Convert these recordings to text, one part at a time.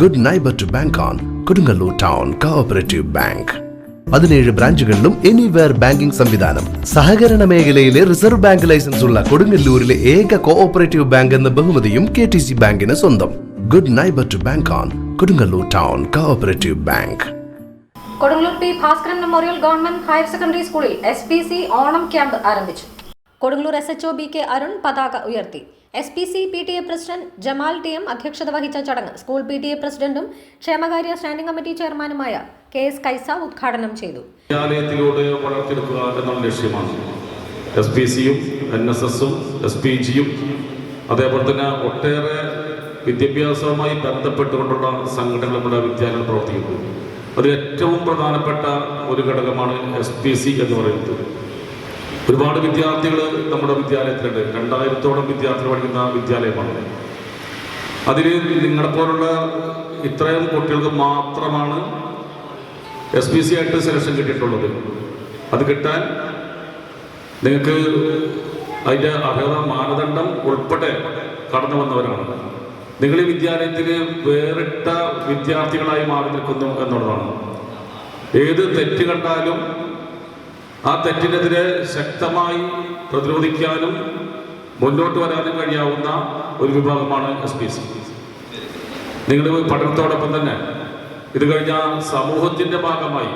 Good neighbour to bank on Kodungallur town cooperative bank പതിനേഴ് ബ്രാഞ്ചുകളിലും anywhere banking സംവിധാനം. സഹകരണ മേഖലയിലെ റിസർവ് ബാങ്ക് ലൈസൻസ് ഉള്ള കൊടുങ്ങല്ലൂരിലെ ഏക കോഓപ്പറേറ്റീവ് ബാങ്ക് എന്ന ബഹുമതിയും കെ ടി സി ബാങ്കിന് സ്വന്തം. Good neighbour to bank on Kodungallur town cooperative bank Kodungallur P Bhaskaran memorial government higher secondary സ്കൂളിൽ എസ് ഓണം ക്യാമ്പ് ആരംഭിച്ചു. Kodungallur S H O B K Arun പതാക ഉയർത്തി. S P C P T A president Jamal T M അധ്യക്ഷത വഹിച്ച ചടങ്ങ് school P T A പ്രസിഡന്റും ക്ഷേമകാര്യ standing committee ചെയർമാനുമായ കെ എസ് കൈസ ഉദ്ഘാടനം ചെയ്തു. ലക്ഷ്യമാണ്. അതേപോലെ തന്നെ ഒട്ടേറെ വിദ്യാഭ്യാസവുമായി ബന്ധപ്പെട്ടുകൊണ്ടുള്ള സംഘടനകൾ നമ്മുടെ വിദ്യാലയം പ്രവർത്തിക്കുന്നു. അതിൽ ഏറ്റവും പ്രധാനപ്പെട്ട ഒരു ഘടകമാണ് എസ് പി സി എന്ന് പറയുന്നത്. ഒരുപാട് വിദ്യാർത്ഥികൾ നമ്മുടെ വിദ്യാലയത്തിലുണ്ട്. രണ്ടായിരത്തോളം വിദ്യാർത്ഥികൾ പഠിക്കുന്ന വിദ്യാലയമാണ്. അതിൽ നിങ്ങളെ പോലുള്ള ഇത്രയും കുട്ടികൾക്ക് മാത്രമാണ് എസ് പി സി ആയിട്ട് സെലക്ഷൻ കിട്ടിയിട്ടുള്ളത്. അത് കിട്ടാൻ നിങ്ങൾക്ക് അതിന്റെ അർഹത മാനദണ്ഡം ഉൾപ്പെടെ കടന്നു വന്നവരാണ്. നിങ്ങൾ ഈ വിദ്യാലയത്തിൽ വേറിട്ട വിദ്യാർത്ഥികളായി മാറി നിൽക്കുന്നു എന്നുള്ളതാണ്. ഏത് തെറ്റ് കണ്ടാലും ആ തെറ്റിനെതിരെ ശക്തമായി പ്രതിരോധിക്കാനും മുന്നോട്ട് വരാനും കഴിയാവുന്ന ഒരു വിഭാഗമാണ് എസ് പി സി നിങ്ങൾ പഠനത്തോടൊപ്പം തന്നെ ഇത് കഴിഞ്ഞ സമൂഹത്തിന്റെ ഭാഗമായി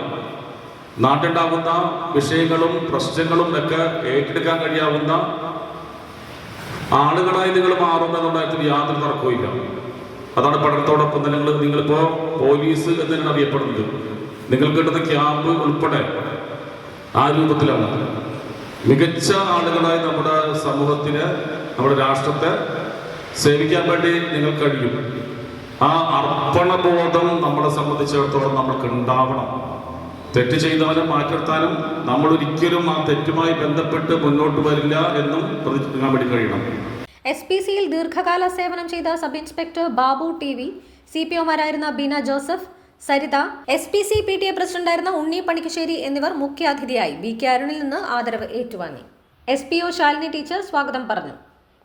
നാട്ടുണ്ടാകുന്ന വിഷയങ്ങളും പ്രശ്നങ്ങളും ഒക്കെ ഏറ്റെടുക്കാൻ കഴിയാവുന്ന ആളുകളായി നിങ്ങൾ മാറും എന്നുള്ള കാര്യത്തിൽ യാതൊരു തർക്കവുമില്ല അതാണ് പഠനത്തോടൊപ്പം തന്നെ നിങ്ങൾ നിങ്ങളിപ്പോൾ പോലീസ് എന്ന് അറിയപ്പെടുന്നത്. നിങ്ങൾ കിട്ടുന്ന ക്യാമ്പ് ഉൾപ്പെടെ ആ രൂപത്തിലാണ്. മികച്ച ആളുകളായി നമ്മുടെ സമൂഹത്തിന് നമ്മുടെ രാഷ്ട്രത്തെ സേവിക്കാൻ വേണ്ടി നിങ്ങൾ കഴിയും. ആ അർപ്പണബോധം നമ്മളെ സംബന്ധിച്ചിടത്തോളം നമ്മൾക്ക് ഉണ്ടാവണം തെറ്റ് ചെയ്തവനെ മാറ്റിർത്താനും നമ്മൾ ഒരിക്കലും ആ തെറ്റുമായി ബന്ധപ്പെട്ട് മുന്നോട്ട് വരില്ല എന്നും പ്രതിജ്ഞാൻ വേണ്ടി കഴിയണം. എസ് പി സിയിൽ ദീർഘകാല സേവനം ചെയ്ത sub inspector Babu T V C P ഒമാരായിരുന്ന Beena Joseph Saritha S P C P T A പ്രസിഡന്റായിരുന്ന ഉണ്ണി പണിക്കശ്ശേരി എന്നിവർ മുഖ്യാതിഥിയായി ബി കെ അരുണിൽ നിന്ന് ആദരവ് ഏറ്റുവാങ്ങി. S P O Shalini teacher സ്വാഗതം പറഞ്ഞു.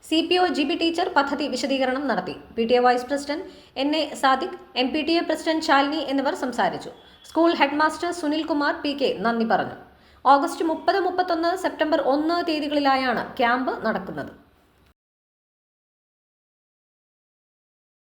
C P O G B teacher പദ്ധതി വിശദീകരണം നടത്തി. P T A vice president N A Sadiq M P T A president Shalini എന്നിവർ സംസാരിച്ചു. School head master Sunil Kumar P K നന്ദി പറഞ്ഞു. August മുപ്പത് മുപ്പത്തൊന്ന് സെപ്റ്റംബർ ഒന്ന് തീയതികളിലായാണ് ക്യാമ്പ് നടക്കുന്നത്.